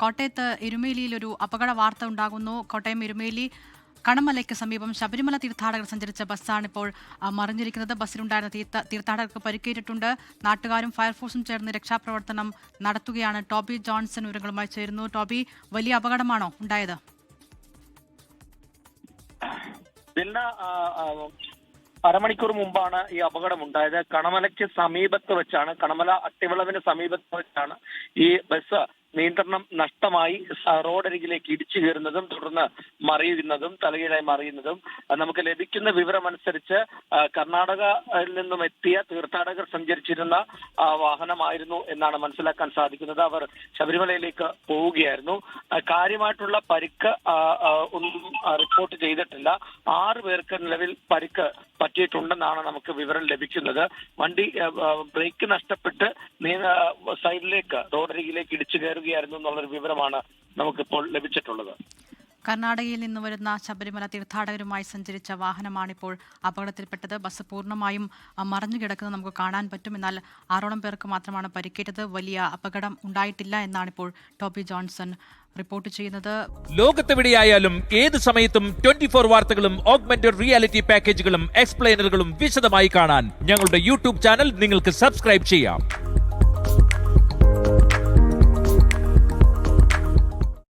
കോട്ടയത്ത് ഇരുമേലിയിൽ ഒരു അപകട വാർത്ത ഉണ്ടാകുന്നു. കോട്ടയം എരുമേലി കണമലയ്ക്ക് സമീപം ശബരിമല തീർത്ഥാടകർ സഞ്ചരിച്ച ബസ്സാണ് ഇപ്പോൾ മറിഞ്ഞിരിക്കുന്നത്. ബസ്സിലുണ്ടായിരുന്ന തീർത്ഥ തീർത്ഥാടകർക്ക് പരിക്കേറ്റിട്ടുണ്ട്. നാട്ടുകാരും ഫയർഫോഴ്സും ചേർന്ന് രക്ഷാപ്രവർത്തനം നടത്തുകയാണ്. ടോബി ജോൺസൺ വിവരങ്ങളുമായി ചേരുന്നു. ടോബി വലിയ അപകടമാണോ ഉണ്ടായത്? അരമണിക്കൂർ മുമ്പാണ് ഈ അപകടം ഉണ്ടായത്. കണമലയ്ക്ക് സമീപത്ത് വെച്ചാണ് കണമല അട്ടിവിളവിന് സമീപത്ത് വെച്ചാണ് ഈ ബസ് നിയന്ത്രണം നഷ്ടമായി റോഡരികിലേക്ക് ഇടിച്ചു കയറുന്നതും തുടർന്ന് മറിയുന്നതും തലകീഴായി മറിയുന്നതും നമുക്ക് ലഭിക്കുന്ന വിവരമനുസരിച്ച് കർണാടകയിൽ നിന്നും എത്തിയ തീർത്ഥാടകർ സഞ്ചരിച്ചിരുന്ന വാഹനമായിരുന്നു എന്നാണ് മനസ്സിലാക്കാൻ സാധിക്കുന്നത്. അവർ ശബരിമലയിലേക്ക് പോവുകയായിരുന്നു. കാര്യമായിട്ടുള്ള പരിക്ക് ഒന്നും റിപ്പോർട്ട് ചെയ്തിട്ടില്ല. ആറ് പേർക്ക് നിലവിൽ പരിക്ക് പറ്റിയിട്ടുണ്ടെന്നാണ് നമുക്ക് വിവരം ലഭിക്കുന്നത്. വണ്ടി ബ്രേക്ക് നഷ്ടപ്പെട്ട് സൈഡിലേക്ക് റോഡരികിലേക്ക് ഇടിച്ചു കയറുകയായിരുന്നു എന്നുള്ളൊരു വിവരമാണ് നമുക്കിപ്പോൾ ലഭിച്ചിട്ടുള്ളത്. കർണാടകയിൽ നിന്ന് വരുന്ന ശബരിമല തീർത്ഥാടകരുമായി സഞ്ചരിച്ച വാഹനമാണിപ്പോൾ അപകടത്തിൽപ്പെട്ടത്. ബസ് പൂർണമായും മറഞ്ഞു കിടക്കുന്നത് നമുക്ക് കാണാൻ പറ്റും. എന്നാൽ ആറോളം പേർക്ക് മാത്രമാണ് പരിക്കേറ്റത്. വലിയ അപകടം ഉണ്ടായിട്ടില്ല എന്നാണ് ഇപ്പോൾ ടോബി ജോൺസൺ റിപ്പോർട്ട് ചെയ്യുന്നത്. ലോകത്തെവിടെയായാലും ഏത് സമയത്തും ട്വന്റി ഫോർ വാർത്തകളും ഓഗ്മെന്റഡ് റിയാലിറ്റി പാക്കേജുകളും എക്സ്പ്ലെയിനറുകളും വിശദമായി കാണാൻ ഞങ്ങളുടെ യൂട്യൂബ് ചാനൽ നിങ്ങൾക്ക് സബ്സ്ക്രൈബ് ചെയ്യാം.